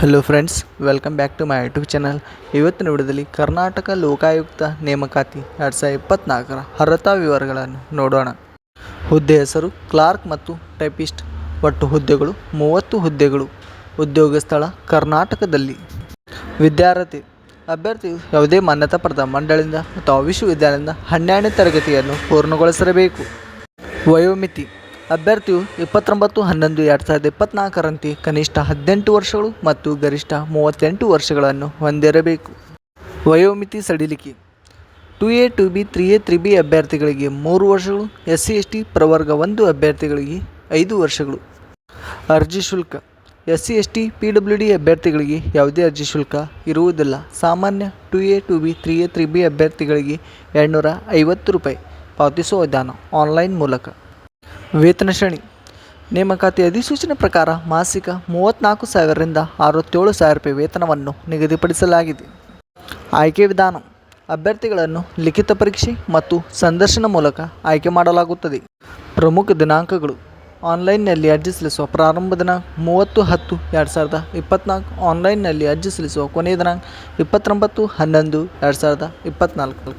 Hello friends welcome back to my YouTube channel ಇವತ್ತಿನ ವಿಡಿಯೋದಲ್ಲಿ ಕರ್ನಾಟಕ ಲೋಕಾಯುಕ್ತ ನೇಮಕಾತಿ ಎರಡು ಸಾವಿರದ ಇಪ್ಪತ್ನಾಲ್ಕರ ಅರ್ಹತಾ ವಿವರಗಳನ್ನು ನೋಡೋಣ. ಹುದ್ದೆ ಹೆಸರು ಕ್ಲಾರ್ಕ್ ಮತ್ತು ಟೈಪಿಸ್ಟ್. ಒಟ್ಟು ಹುದ್ದೆಗಳು ಮೂವತ್ತು ಹುದ್ದೆಗಳು. ಉದ್ಯೋಗ ಸ್ಥಳ ಕರ್ನಾಟಕದಲ್ಲಿ. ವಿದ್ಯಾರ್ಥಿ. ಅಭ್ಯರ್ಥಿಯು ಯಾವುದೇ ಮಾನ್ಯತಾ ಪಡೆದ ಮಂಡಳಿಯಿಂದ ಅಥವಾ ವಿಶ್ವವಿದ್ಯಾಲಯದಿಂದ ಹನ್ನೆರಡನೇ ತರಗತಿಯನ್ನು ಪೂರ್ಣಗೊಳಿಸಿರಬೇಕು. ವಯೋಮಿತಿ. ಅಭ್ಯರ್ಥಿಯು ಇಪ್ಪತ್ತೊಂಬತ್ತು, ಹನ್ನೊಂದು, ಎರಡು ಸಾವಿರದ ಇಪ್ಪತ್ತ್ನಾಲ್ಕರಂತೆ ಕನಿಷ್ಠ ಹದಿನೆಂಟು ವರ್ಷಗಳು ಮತ್ತು ಗರಿಷ್ಠ ಮೂವತ್ತೆಂಟು ವರ್ಷಗಳನ್ನು ಹೊಂದಿರಬೇಕು. ವಯೋಮಿತಿ ಸಡಿಲಿಕೆ. Two A two B three A three B ಅಭ್ಯರ್ಥಿಗಳಿಗೆ ಮೂರು ವರ್ಷಗಳು ಎಸ್ ಸಿ ಎಸ್ ಟಿ ಪ್ರವರ್ಗ ಒಂದು ಅಭ್ಯರ್ಥಿಗಳಿಗೆ ಐದು ವರ್ಷಗಳು. ಅರ್ಜಿ ಶುಲ್ಕ. S C S T P W D ಅಭ್ಯರ್ಥಿಗಳಿಗೆ ಯಾವುದೇ ಅರ್ಜಿ ಶುಲ್ಕ ಇರುವುದಿಲ್ಲ. ಸಾಮಾನ್ಯ two A two B three A three B ಅಭ್ಯರ್ಥಿಗಳಿಗೆ ಎರಡುನೂರ ಐವತ್ತು ರೂಪಾಯಿ ಪಾವತಿಸುವ ವಿಧಾನ ಆನ್ಲೈನ್ ಮೂಲಕ. ವೇತನ ಶ್ರೇಣಿ. ನೇಮಕಾತಿ ಅಧಿಸೂಚನೆ ಪ್ರಕಾರ ಮಾಸಿಕ ಮೂವತ್ತ್ನಾಲ್ಕು ಸಾವಿರದಿಂದ ಅರವತ್ತೇಳು ಸಾವಿರ ರೂಪಾಯಿ ವೇತನವನ್ನು ನಿಗದಿಪಡಿಸಲಾಗಿದೆ. ಆಯ್ಕೆ ವಿಧಾನ. ಅಭ್ಯರ್ಥಿಗಳನ್ನು ಲಿಖಿತ ಪರೀಕ್ಷೆ ಮತ್ತು ಸಂದರ್ಶನ ಮೂಲಕ ಆಯ್ಕೆ ಮಾಡಲಾಗುತ್ತದೆ. ಪ್ರಮುಖ ದಿನಾಂಕಗಳು. ಆನ್ಲೈನ್ನಲ್ಲಿ ಅರ್ಜಿ ಸಲ್ಲಿಸುವ ಪ್ರಾರಂಭ ದಿನಾಂಕ ಮೂವತ್ತು ಹತ್ತು ಎರಡು ಸಾವಿರದ ಇಪ್ಪತ್ತ್ನಾಲ್ಕು ಆನ್ಲೈನ್ನಲ್ಲಿ ಅರ್ಜಿ ಸಲ್ಲಿಸುವ ಕೊನೆಯ ದಿನಾಂಕ ಇಪ್ಪತ್ತೊಂಬತ್ತು ಹನ್ನೊಂದು ಎರಡು ಸಾವಿರದ ಇಪ್ಪತ್ತ್ನಾಲ್ಕು